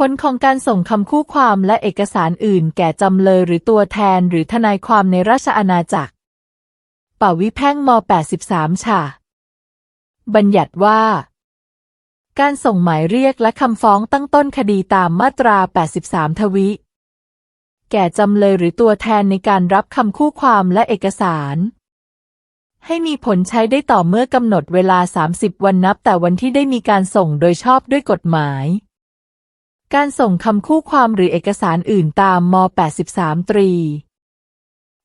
ผลของการส่งคำคู่ความและเอกสารอื่นแก่จำเลยหรือตัวแทนหรือทนายความในราชอาณาจักร ป่าวิแพ่งม 83ฉะบัญญัติว่า การส่งหมายเรียกและคำฟ้องตั้งต้นคดีตามมาตรา 83 ทวิ แก่จำเลยหรือตัวแทนในการรับคำคู่ความและเอกสาร ให้มีผลใช้ได้ต่อเมื่อกำหนดเวลา 30 วันนับแต่วันที่ได้มีการส่งโดยชอบด้วยกฎหมาย การส่งคำคู่ความหรือเอกสารอื่นตามม 83 ตรี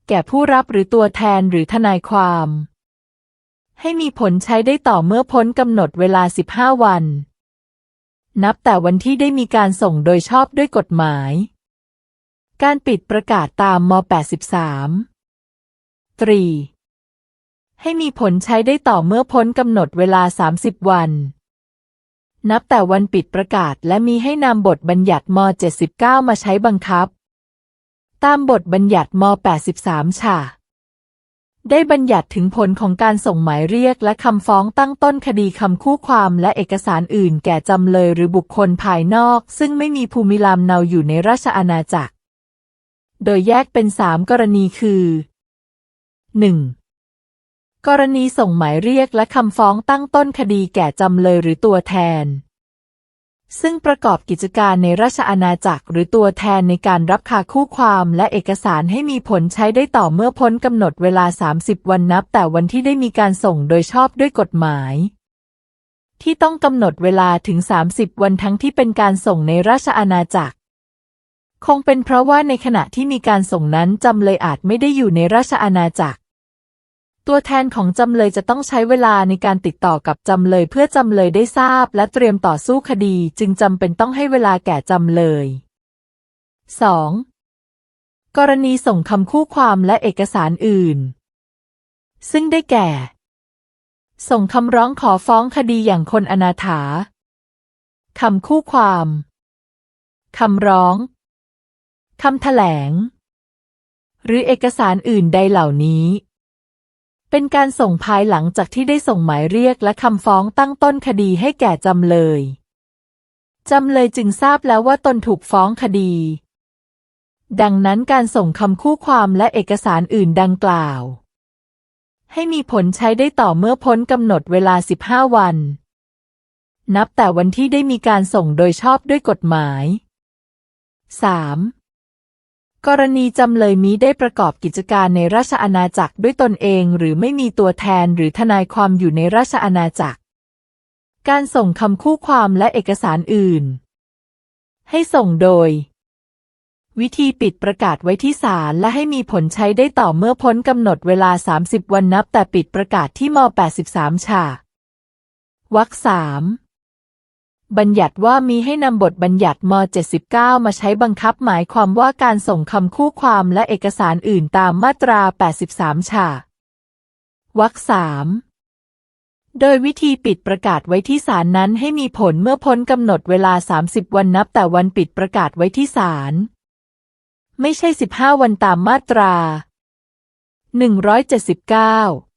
แก่ผู้รับหรือตัวแทนหรือทนายความ ให้มีผลใช้ได้ต่อเมื่อพ้นกำหนดเวลา 15 วัน นับแต่วันที่ได้มีการส่งโดยชอบด้วยกฎหมาย การปิดประกาศตามม 83 ตรี ให้มีผลใช้ได้ต่อเมื่อพ้นกำหนดเวลา 30 วัน นับแต่วันปิดประกาศและมีให้นำบทบัญญัติม 79 มาใช้บังคับ ตามบทบัญญัติม 83ฉะได้บัญญัติถึงผลของการส่งหมายเรียกและคำฟ้องตั้งต้นคดีคำคู่ความและเอกสารอื่นแก่จำเลยหรือบุคคลภายนอก ซึ่งไม่มีภูมิลำเนาอยู่ในราชอาณาจักร โดยแยกเป็นสามกรณีคือ 1. กรณีส่งหมายเรียกและคำฟ้องตั้งต้นคดีแก่จำเลยหรือตัวแทน ซึ่งประกอบกิจการในราชอาณาจักรหรือตัวแทนในการรับคาคู่ความและเอกสารให้มีผลใช้ได้ต่อเมื่อพ้นกำหนดเวลา 30 วันนับ แต่วันที่ได้มีการส่งโดยชอบด้วยกฎหมาย ที่ต้องกำหนดเวลาถึง 30 วันทั้งที่เป็นการส่งในราชอาณาจักรคงเป็นเพราะว่าในขณะที่มีการส่งนั้นจำเลยอาจไม่ได้อยู่ในราชอาณาจักร ตัวแทนของจำเลยจะต้องใช้เวลาในการติดต่อกับจำเลยเพื่อจำเลยได้ทราบ และเตรียมต่อสู้คดีจึงจำเป็นต้องให้เวลาแก่จำเลย 2. กรณีส่งคำคู่ความและเอกสารอื่น ซึ่งได้แก่ ส่งคำร้องขอฟ้องคดีอย่างคนอนาถาคำคู่ความคำร้องคำแถลง หรือเอกสารอื่นใดเหล่านี้ เป็นการส่งภายหลังจากที่ได้ส่งหมายเรียกและคำฟ้องตั้งต้นคดีให้แก่จำเลย จำเลยจึงทราบแล้วว่าตนถูกฟ้องคดี ดังนั้นการส่งคำคู่ความและเอกสารอื่นดังกล่าว ให้มีผลใช้ได้ต่อเมื่อพ้นกำหนดเวลา 15 วัน นับแต่วันที่ได้มีการส่งโดยชอบด้วยกฎหมาย 3. กรณีจำเลยมิได้ประกอบกิจการในราชอาณาจักรด้วยตนเองหรือไม่มีตัวแทนหรือทนายความอยู่ในราชอาณาจักร การส่งคำคู่ความและเอกสารอื่น ให้ส่งโดย วิธีปิดประกาศไว้ที่ศาลและให้มีผลใช้ได้ต่อเมื่อพ้นกำหนดเวลา 30 วันนับแต่ปิดประกาศที่ม 83ฉะวรรคสาม บัญญัติว่ามีให้นำบทบัญญัติม 79 มาใช้บังคับหมายความว่าการส่งคำคู่ความและเอกสารอื่นตามมาตรา 83ฉะวรรคสามโดยวิธีปิดประกาศไว้ที่ศาลนั้นให้มีผลเมื่อพ้นกำหนดเวลา 30 วันนับแต่วันปิดประกาศไว้ที่ศาลไม่ใช่ 15 วันตามมาตรา 179